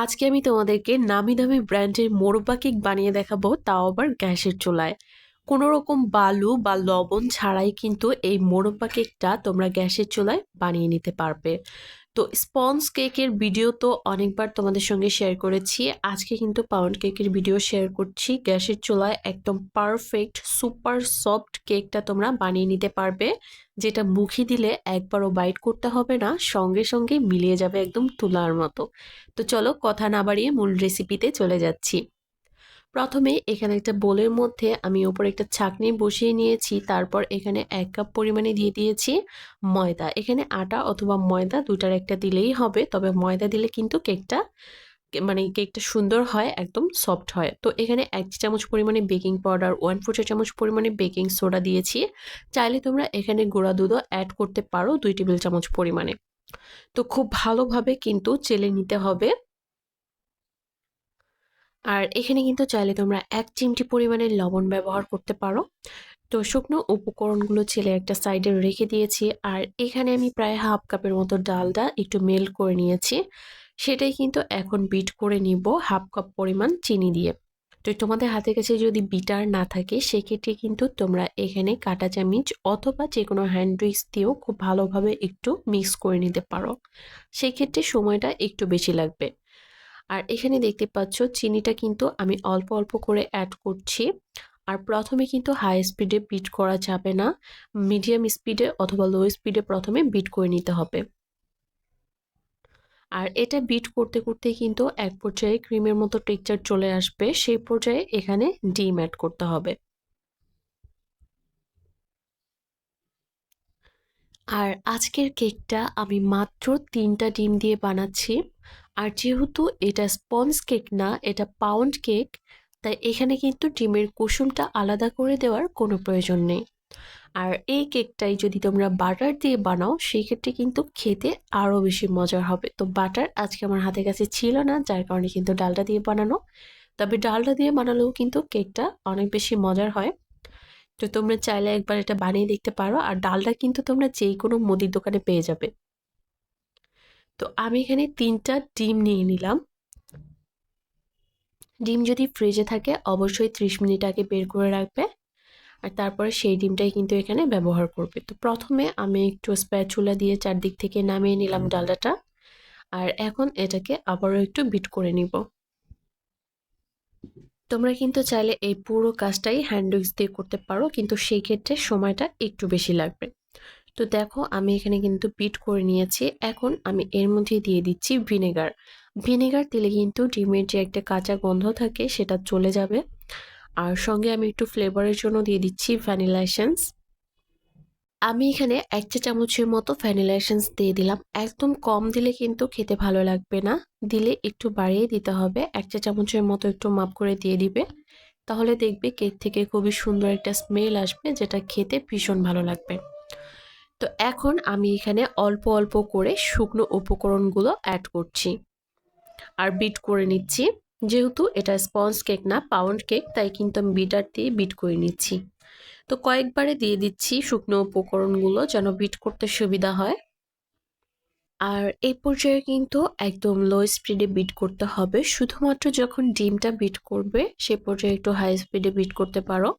আজকে আমি তোমাদেরকে নামি দামি ব্র্যান্ডের মোরব্বা কেক বানিয়ে দেখাবো, তাও আবার গ্যাসের চুলায়। কোনো রকম বালু বা লবণ ছাড়াই কিন্তু এই মোরব্বা কেকটা তোমরা গ্যাসের চুলায় বানিয়ে নিতে পারবে। তো স্পঞ্জ কেকের ভিডিও তো অনেকবার তোমাদের সঙ্গে শেয়ার করেছি। আজকে কিন্তু পাউন্ড কেকের ভিডিও শেয়ার করছি। গ্যাসের চুলায় একদম পারফেক্ট সুপার সফট কেকটা তোমরা বানিয়ে নিতে পারবে। যেটা মুখে দিলে একবারও বাইট করতে হবে না, সঙ্গে সঙ্গে মিলিয়ে যাবে একদম তুলার মতো। তো চলো কথা না বাড়িয়ে মূল রেসিপিতে চলে যাচ্ছি। প্রথমে এখানে একটা বোলের মধ্যে আমি ওপরে একটা ছাকনি বসিয়ে নিয়েছি, তারপর এখানে এক কাপ পরিমাণে দিয়ে দিয়েছি ময়দা। এখানে আটা অথবা ময়দা দুটার একটা দিলেই হবে, তবে ময়দা দিলে কিন্তু কেকটা মানে কেকটা সুন্দর হয়, একদম সফট হয়। তো এখানে এক চামচ পরিমাণে বেকিং পাউডার, ওয়ান ফোর চামচ পরিমাণে বেকিং সোডা দিয়েছি। চাইলে তোমরা এখানে গুঁড়া দুধও অ্যাড করতে পারো দুই টেবিল চামচ পরিমাণে। তো খুব ভালোভাবে কিন্তু চেলে নিতে হবে। আর এখানে কিন্তু চাইলে তোমরা এক চিমটি পরিমাণে লবণ ব্যবহার করতে পারো। তো শুকনো উপকরণগুলো ছেলে একটা সাইডে রেখে দিয়েছি। আর এখানে আমি প্রায় হাফ কাপের মতো ডালটা একটু মেল্ট করে নিয়েছি। সেটাই কিন্তু এখন বিট করে নিব হাফ কাপ পরিমাণ চিনি দিয়ে। তো তোমাদের হাতের কাছে যদি বিটার না থাকে, সেক্ষেত্রে কিন্তু তোমরা এখানে কাটা চামিচ অথবা যে কোনো হ্যান্ড দিয়েও খুব ভালোভাবে একটু মিক্স করে নিতে পারো। সেক্ষেত্রে সময়টা একটু বেশি লাগবে। আর এখানে দেখতে পাচ্ছ চিনিটা কিন্তু আমি অল্প অল্প করে অ্যাড করছি। আর প্রথমে কিন্তু হাই স্পিডে বিট করা যাবে না। মিডিয়াম স্পিডে অথবা লো স্পিডে প্রথমে বিট করে নিতে হবে। আর এটা বিট করতে করতে কিন্তু এক পর্যায়ে ক্রিমের মতো টেক্সচার চলে আসবে। সেই পর্যায়ে এখানে ডিম অ্যাড করতে হবে। আর আজকের কেকটা আমি মাত্র তিনটা ডিম দিয়ে বানাচ্ছি। আর যেহেতু এটা স্পঞ্জ কেক না, এটা পাউন্ড কেক তাই এখানে কিন্তু ডিমের কুসুমটা আলাদা করে দেওয়ার কোনো প্রয়োজন নেই। আর এই কেকটাই যদি তোমরা বাটার দিয়ে বানাও সেই ক্ষেত্রে কিন্তু খেতে আরও বেশি মজার হবে। তো বাটার আজকে আমার হাতের কাছে ছিল না, যার কারণে কিন্তু ডালটা দিয়ে বানানো। তবে ডালটা দিয়ে বানালেও কিন্তু কেকটা অনেক বেশি মজার হয়। তো তোমরা চাইলে একবার এটা বানিয়ে দেখতে পারো। আর ডালটা কিন্তু তোমরা যেই কোনো মুদির দোকানে পেয়ে যাবে। তো আমি এখানে তিনটা ডিম নিয়ে নিলাম। ডিম যদি ফ্রিজে থাকে অবশ্যই ত্রিশ মিনিট আগে বের করে রাখবে। আর তারপরে সেই ডিমটাই কিন্তু এখানে ব্যবহার করবে। তো প্রথমে আমি একটু স্প্যাচুলা দিয়ে চারদিক থেকে নামিয়ে নিলাম ডালডাটা। আর এখন এটাকে আবারও একটু বিট করে নিব। তোমরা কিন্তু চাইলে এই পুরো কাজটাই হ্যান্ড দিয়ে করতে পারো কিন্তু সেই ক্ষেত্রে সময়টা একটু বেশি লাগবে। তো দেখো আমি এখানে কিন্তু পিট করে নিয়েছি। এখন আমি এর মধ্যে দিয়ে দিচ্ছি ভিনেগার ভিনেগার দিলে কিন্তু ডিমের যে একটা কাঁচা গন্ধ থাকে সেটা চলে যাবে। আর সঙ্গে আমি একটু ফ্লেভারের জন্য দিয়ে দিচ্ছি ভ্যানিলা এসেন্স আমি এখানে এক চা চামচের মতো ভ্যানিলা এসেন্স দিয়ে দিলাম। একদম কম দিলে কিন্তু খেতে ভালো লাগবে না। দিলে একটু বাড়িয়ে দিতে হবে। এক চা চামচের মতো একটু মাপ করে দিয়ে দিবে। তাহলে দেখবে কেক থেকে খুবই সুন্দর একটা স্মেল আসবে, যেটা খেতে ভীষণ ভালো লাগবে। তো এখন আমি এখানে অল্প অল্প করে শুকনো উপকরণগুলো অ্যাড করছি। আর বিট করে নিচ্ছি। যেহেতু এটা স্পঞ্জ কেক না পাউন্ড কেক তাই কিন্তু আমি বিটার দিয়ে বিট করে নিচ্ছি। তো কয়েকবারে দিয়ে দিচ্ছি শুকনো উপকরণগুলো যেন বিট করতে সুবিধা হয়। আর এই পর্যায়ে কিন্তু একদম লো স্পিডে বিট করতে হবে। শুধুমাত্র যখন ডিমটা বিট করবে, সে পর্যায়ে একটু হাই স্পিডে বিট করতে পারো।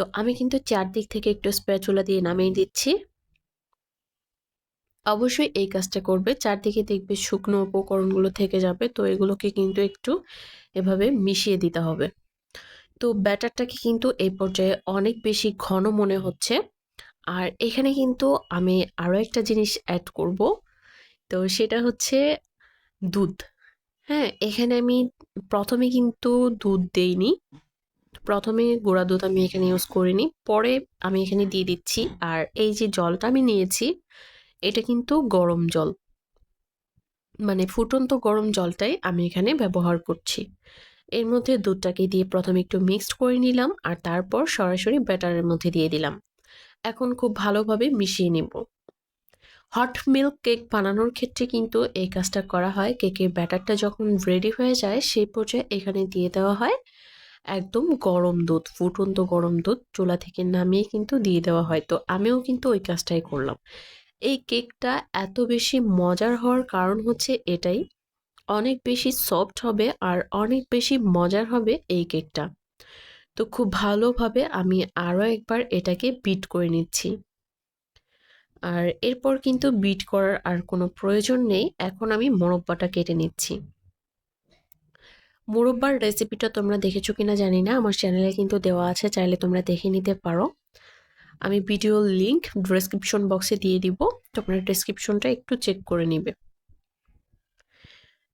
তো আমি কিন্তু চারদিক থেকে একটু স্প্যাচুলা দিয়ে নামিয়ে দিচ্ছি। অবশ্যই এই কাজটা করবে, চারদিকে দেখবে শুকনো উপকরণগুলো থেকে যাবে, তো এগুলোকে কিন্তু একটু এভাবে মিশিয়ে দিতে হবে। তো ব্যাটারটাকে কিন্তু এই পর্যায়ে অনেক বেশি ঘন মনে হচ্ছে। আর এখানে কিন্তু আমি আরও একটা জিনিস অ্যাড করব, তো সেটা হচ্ছে দুধ। হ্যাঁ এখানে আমি প্রথমে কিন্তু দুধ দেইনি। প্রথমে গুঁড়া দুধ আমি এখানে ইউজ করিনি, পরে আমি এখানে দিয়ে দিচ্ছি, আর এই যে জলটা আমি নিয়েছি, এটা কিন্তু গরম জল। মানে ফুটন্ত গরম জলটাই আমি এখানে ব্যবহার করছি। এর মধ্যে দুধটাকে দিয়ে প্রথমে একটু মিক্সড করে নিলাম, আর তারপর সরাসরি ব্যাটারের মধ্যে দিয়ে দিলাম। এখন খুব ভালোভাবে মিশিয়ে নেব। হট মিল্ক কেক বানানোর ক্ষেত্রে কিন্তু এই কাজটা করা হয়। কেকের ব্যাটারটা যখন রেডি হয়ে যায়, সেই পর্যায়ে এখানে দিয়ে দেওয়া হয় একদম গরম দুধ, ফুটন্ত গরম দুধ চুলা থেকে নামিয়ে কিন্তু দিয়ে দেওয়া হয়। তো আমিও কিন্তু ওই কাজটাই করলাম। এই কেকটা এত বেশি মজার হওয়ার কারণ হচ্ছে এটাই, অনেক বেশি সফট হবে আর অনেক বেশি মজার হবে এই কেকটা। তো খুব ভালোভাবে আমি আরও একবার এটাকে বিট করে নিচ্ছি। আর এরপর কিন্তু বিট করার আর কোনো প্রয়োজন নেই, এখন আমি মোরব্বাটা কেটে নিচ্ছি। মুরব্বার রেসিপিটা তোমরা দেখেছ কিনা জানি না, আমার চ্যানেলে কিন্তু দেওয়া আছে, চাইলে তোমরা দেখে নিতে পারো। আমি ভিডিওর লিংক ডেসক্রিপশন বক্সে দিয়ে দিব, তোমরা ডেসক্রিপশনটা একটু চেক করে নিবে।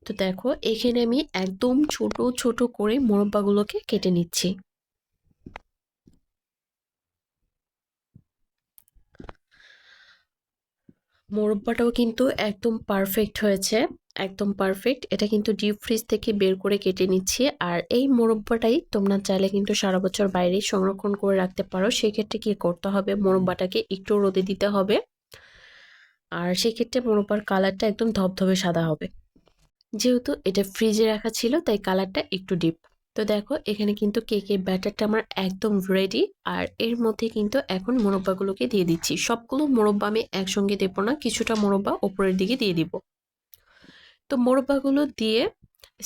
তো দেখো, এখানে আমি একদম ছোট ছোট করে মোরব্বাগুলোকে কেটে নিচ্ছি। মোরব্বাটাও কিন্তু একদম পারফেক্ট হয়েছে। একদম পারফেক্ট এটা কিন্তু ডিপ ফ্রিজ থেকে বের করে কেটে নিচ্ছি। আর এই মোরব্বাটাই তোমরা চাইলে কিন্তু সারা বছর বাইরে সংরক্ষণ করে রাখতে পারো। সেক্ষেত্রে কি করতে হবে? মোরব্বাটাকে একটু রোদে দিতে হবে। আর সেক্ষেত্রে মোরব্বার কালারটা একদম ধবধবে সাদা হবে। যেহেতু এটা ফ্রিজে রাখা ছিল, তাই কালারটা একটু ডিপ তো দেখো, এখানে কিন্তু কেকের ব্যাটারটা আমার একদম রেডি আর এর মধ্যে কিন্তু এখন মোরব্বাগুলোকে দিয়ে দিচ্ছি। সবগুলো মোরব্বা আমি একসঙ্গে দেবো না, কিছুটা মোরব্বা ওপরের দিকে দিয়ে দিব। তো মোরব্বাগুলো দিয়ে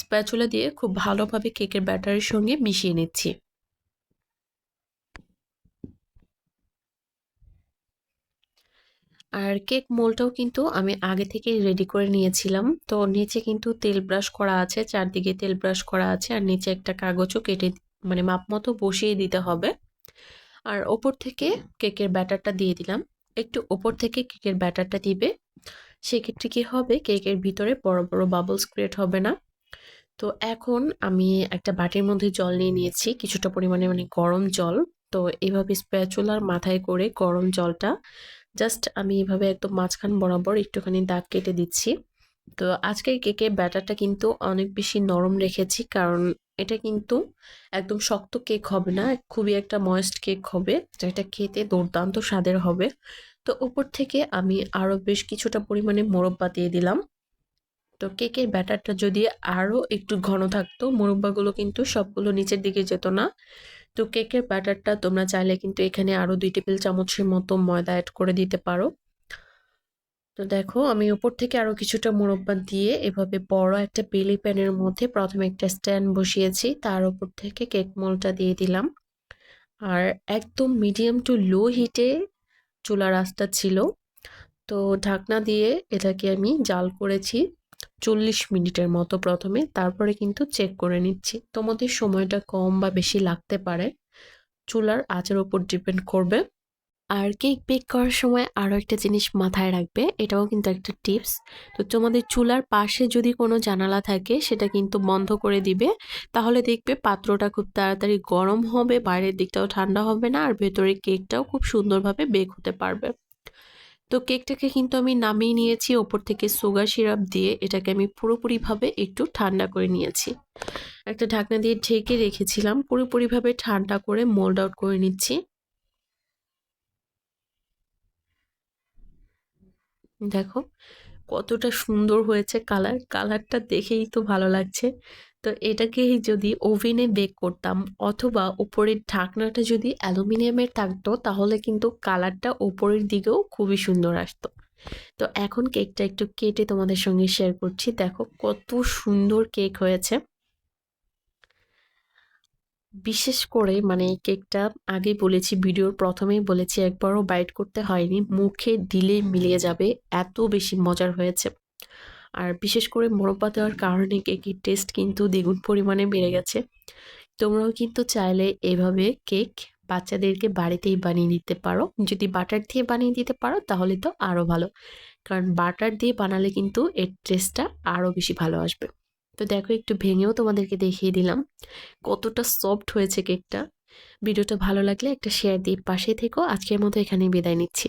স্প্যাচুলা দিয়ে খুব ভালোভাবে কেকের ব্যাটারের সঙ্গে মিশিয়ে নিচ্ছি। আর কেক মোলটাও কিন্তু আমি আগে থেকে রেডি করে নিয়েছিলাম। তো নিচে কিন্তু তেল ব্রাশ করা আছে, চারদিকে তেল ব্রাশ করা আছে, আর নিচে একটা কাগজও কেটে মানে মাপ মতো বসিয়ে দিতে হবে। আর ওপর থেকে কেকের ব্যাটারটা দিয়ে দিলাম। একটু ওপর থেকে কেকের ব্যাটারটা দিবে। সেক্ষেত্রে কী হবে? কেকের ভিতরে বড় বড় বাবলস ক্রিয়েট হবে না। তো এখন আমি একটা বাটির মধ্যে জল নিয়ে নিয়েছি। কিছুটা পরিমাণে মানে গরম জল। তো এভাবে স্প্যাচুলার মাথায় করে গরম জলটা জাস্ট আমি এভাবে একদম মাঝখান বরাবর একটুখানি দাগ কেটে দিচ্ছি। তো আজকের কেকে ব্যাটারটা কিন্তু অনেক বেশি নরম রেখেছি কারণ এটা কিন্তু একদম শক্ত কেক হবে না, খুবই একটা ময়েস্ট কেক হবে। যেটা খেতে দুর্দান্ত স্বাদের হবে। তো উপর থেকে আমি আরও বেশ কিছুটা পরিমাণে মোরব্বা দিয়ে দিলাম। তো কেকের ব্যাটারটা যদি আরও একটু ঘন থাকতো, মোরব্বাগুলো কিন্তু সবগুলো নিচের দিকে যেত না। তো কেকের ব্যাটারটা তোমরা চাইলে কিন্তু এখানে আরও দুই টেবিল চামচের মতো ময়দা অ্যাড করে দিতে পারো। তো দেখো, আমি উপর থেকে আরও কিছুটা মোরব্বা দিয়ে এভাবে বড় একটা বেলি প্যানের মধ্যে প্রথমে একটা স্ট্যান্ড বসিয়েছি, তার উপর থেকে কেক মোলটা দিয়ে দিলাম। আর একদম মিডিয়াম টু লো হিটে চুলার রাস্তা ছিল। তো ঢাকনা দিয়ে এটাকে আমি জাল করেছি চল্লিশ মিনিটের মতো প্রথমে, তারপরে কিন্তু চেক করে নিচ্ছি। তোমাদের সময়টা কম বা বেশি লাগতে পারে। চুলার আঁচের ওপর ডিপেন্ড করবে। আর কেক বেক করার সময় আরও একটা জিনিস মাথায় রাখবে, এটাও কিন্তু একটা টিপস। তো তোমাদের চুলার পাশে যদি কোনো জানালা থাকে, সেটা কিন্তু বন্ধ করে দিবে। তাহলে দেখবে পাত্রটা খুব তাড়াতাড়ি গরম হবে, বাইরের দিকটাও ঠান্ডা হবে না, আর ভেতরে কেকটাও খুব সুন্দরভাবে বেক হতে পারবে। তো কেকটাকে কিন্তু আমি নামিয়ে নিয়েছি, ওপর থেকে সুগার সিরাপ দিয়ে এটাকে আমি পুরোপুরিভাবে একটু ঠান্ডা করে নিয়েছি। একটা ঢাকনা দিয়ে ঢেকে রেখেছিলাম, পুরোপুরিভাবে ঠান্ডা করে মোল্ড আউট করে নিচ্ছি। দেখো কতটা সুন্দর হয়েছে কালার। কালারটা দেখেই তো ভালো লাগছে। তো এটাকে যদি ওভেনে বেক করতাম অথবা উপরের ঢাকনাটা যদি অ্যালুমিনিয়ামের থাকতো তাহলে কিন্তু কালারটা ওপরের দিকেও খুবই সুন্দর আসতো। তো এখন কেকটা একটু কেটে তোমাদের সঙ্গে শেয়ার করছি। দেখো কত সুন্দর কেক হয়েছে। বিশেষ করে মানে এই কেকটা আগে বলেছি, ভিডিওর প্রথমেই বলেছি, একবারও বাইট করতে হয়নি। মুখে দিলে মিলিয়ে যাবে, এত বেশি মজার হয়েছে। আর বিশেষ করে মোরব্বা দেওয়ার কারণে কেকের টেস্ট কিন্তু দ্বিগুণ পরিমাণে বেড়ে গেছে। তোমরাও কিন্তু চাইলে এভাবে কেক বাচ্চাদেরকে বাড়িতেই বানিয়ে দিতে পারো। যদি বাটার দিয়ে বানিয়ে দিতে পারো, তাহলে তো আরও ভালো। কারণ বাটার দিয়ে বানালে কিন্তু এর টেস্টটা আরও বেশি ভালো আসবে। তো দেখো একটু ভেঙেও তোমাদেরকে দেখিয়ে দিলাম। কতটা সফট হয়েছে কেকটা ভিডিওটা ভালো লাগলে একটা শেয়ার দিয়ে পাশে থেকো। আজকের মতো এখানেই বিদায় নিচ্ছি।